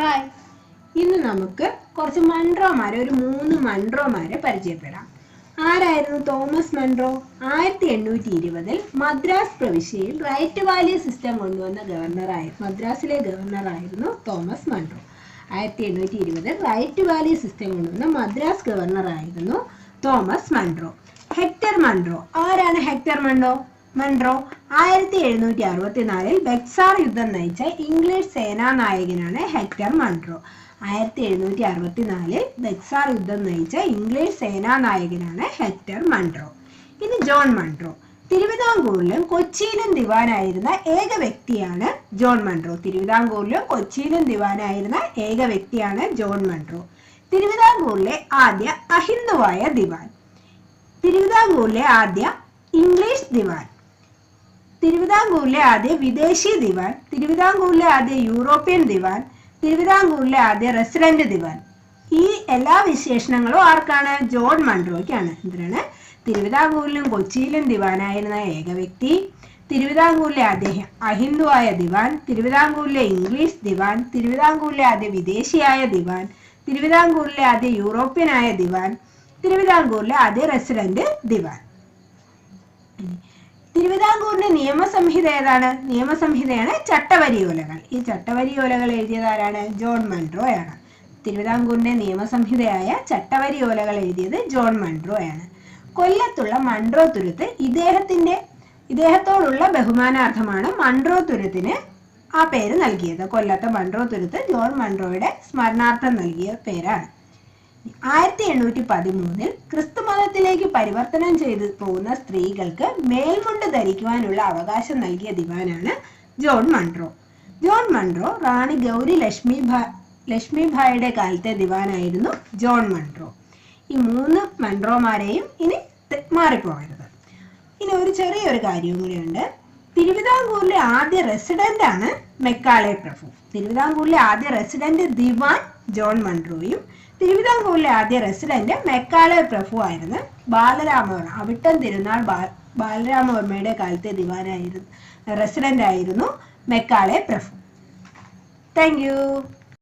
Hi ഇന്ന് നമുക്ക് കുറച്ച് മൺട്രോമാരെ ഒരു മൂന്ന് മൺട്രോമാരെ പരിചയപ്പെടാം. ആരായിരുന്നു തോമസ് മൺട്രോ ആയിരത്തി എണ്ണൂറ്റി ഇരുപതിൽ മദ്രാസ് പ്രവിശ്യയിൽ റൈറ്റ് വാലി സിസ്റ്റം കൊണ്ടുവന്ന ഗവർണറായി മദ്രാസിലെ ഗവർണറായിരുന്നു തോമസ് മൺട്രോ ആയിരത്തി എണ്ണൂറ്റി ഇരുപതിൽ റൈറ്റ് വാലി സിസ്റ്റം കൊണ്ടുവന്ന മദ്രാസ് ഗവർണറായിരുന്നു തോമസ് മൺട്രോ ഹെക്ടർ മൺട്രോ ആരാണ് ഹെക്ടർ മൺട്രോ മൺട്രോ ആയിരത്തി എഴുന്നൂറ്റി അറുപത്തിനാലിൽ ബെക്സാർ യുദ്ധം നയിച്ച ഇംഗ്ലീഷ് സേനാനായകനാണ് ഹെക്ടർ മൺട്രോ ആയിരത്തി എഴുന്നൂറ്റി അറുപത്തിനാലിൽ ബെക്സാർ യുദ്ധം നയിച്ച ഇംഗ്ലീഷ് സേനാനായകനാണ് ഹെക്ടർ മൺട്രോ ഇനി ജോൺ മൺട്രോ തിരുവിതാംകൂറിലും കൊച്ചിയിലും ദിവാനായിരുന്ന ഏക വ്യക്തിയാണ് ജോൺ മൺട്രോ തിരുവിതാംകൂറിലും കൊച്ചിയിലും ദിവാനായിരുന്ന ഏക വ്യക്തിയാണ് ജോൺ മൺട്രോ തിരുവിതാംകൂറിലെ ആദ്യ അഹിന്ദുവായ ദിവാൻ. തിരുവിതാംകൂറിലെ ആദ്യ ഇംഗ്ലീഷ് ദിവാൻ. തിരുവിതാംകൂറിലെ ആദ്യ വിദേശീയ ദിവാൻ തിരുവിതാംകൂറിലെ ആദ്യ യൂറോപ്യൻ ദിവാൻ തിരുവിതാംകൂറിലെ ആദ്യ റെസിഡന്റ് ദിവാൻ. ഈ എല്ലാ വിശേഷണങ്ങളും ആർക്കാണ്? ജോൺ മൺട്രോയ്ക്കാണ് എന്തിനാണ് തിരുവിതാംകൂറിലും കൊച്ചിയിലും ദിവാനായിരുന്ന ഏക വ്യക്തി. തിരുവിതാംകൂറിലെ ആദ്യ അഹിന്ദുവായ ദിവാൻ തിരുവിതാംകൂറിലെ ഇംഗ്ലീഷ് ദിവാൻ തിരുവിതാംകൂറിലെ ആദ്യ വിദേശിയായ ദിവാൻ തിരുവിതാംകൂറിലെ ആദ്യ യൂറോപ്യനായ ദിവാൻ തിരുവിതാംകൂറിലെ ആദ്യ റെസിഡന്റ് ദിവാൻ. തിരുവിതാംകൂറിന്റെ നിയമസംഹിത ഏതാണ്? നിയമസംഹിതയാണ് ചട്ടവരിയോലകൾ. ഈ ചട്ടവരിയോലകൾ എഴുതിയത് ആരാണ്? ജോൺ മൺട്രോയാണ് തിരുവിതാംകൂറിന്റെ നിയമസംഹിതയായ ചട്ടവരിയോലകൾ എഴുതിയത് ജോൺ മൺട്രോയാണ് കൊല്ലത്തുള്ള മൺട്രോ തുരുത്ത് ഇദ്ദേഹത്തിന്റെ ഇദ്ദേഹത്തോടുള്ള ബഹുമാനാർത്ഥമാണ് മൺട്രോ തുരുത്തിന് ആ പേര് നൽകിയത്. കൊല്ലത്തെ മൺട്രോ തുരുത്ത് ജോൺ മൺട്രോയുടെ സ്മരണാർത്ഥം നൽകിയ പേരാണ്. ആയിരത്തി എണ്ണൂറ്റി പതിമൂന്നിൽ ക്രിസ്തു മതത്തിലേക്ക് പരിവർത്തനം ചെയ്തു പോകുന്ന സ്ത്രീകൾക്ക് മേൽമുണ്ട് ധരിക്കുവാനുള്ള അവകാശം നൽകിയ ദിവാനാണ് John Munro. John Munro Rani Gouri Lakshmi Lakshmi ഭായിയുടെ കാലത്തെ ദിവാനായിരുന്നു ജോൺ മൺട്രോ. ഈ മൂന്ന് മൺട്രോമാരെയും ഇനി മാറിപ്പോകരുത്. ഇനി ഒരു ചെറിയൊരു കാര്യവും കൂടിയുണ്ട്. തിരുവിതാംകൂറിലെ ആദ്യ റെസിഡന്റ് ആണ് മെക്കാളെ പ്രഭു. തിരുവിതാംകൂറിലെ ആദ്യ റെസിഡന്റ് ദിവാൻ ജോൺ മൺട്രോയും തിരുവിതാംകൂറിലെ ആദ്യ റെസിഡന്റ് മെക്കാളെ പ്രഭു ആയിരുന്നു. ബാലരാമവർമ്മ അവിട്ടം തിരുനാൾ ബാലരാമവർമ്മയുടെ കാലത്തെ ദിവാനായിരുന്നു റെസിഡന്റ് ആയിരുന്നു മെക്കാളെ പ്രഭു. താങ്ക്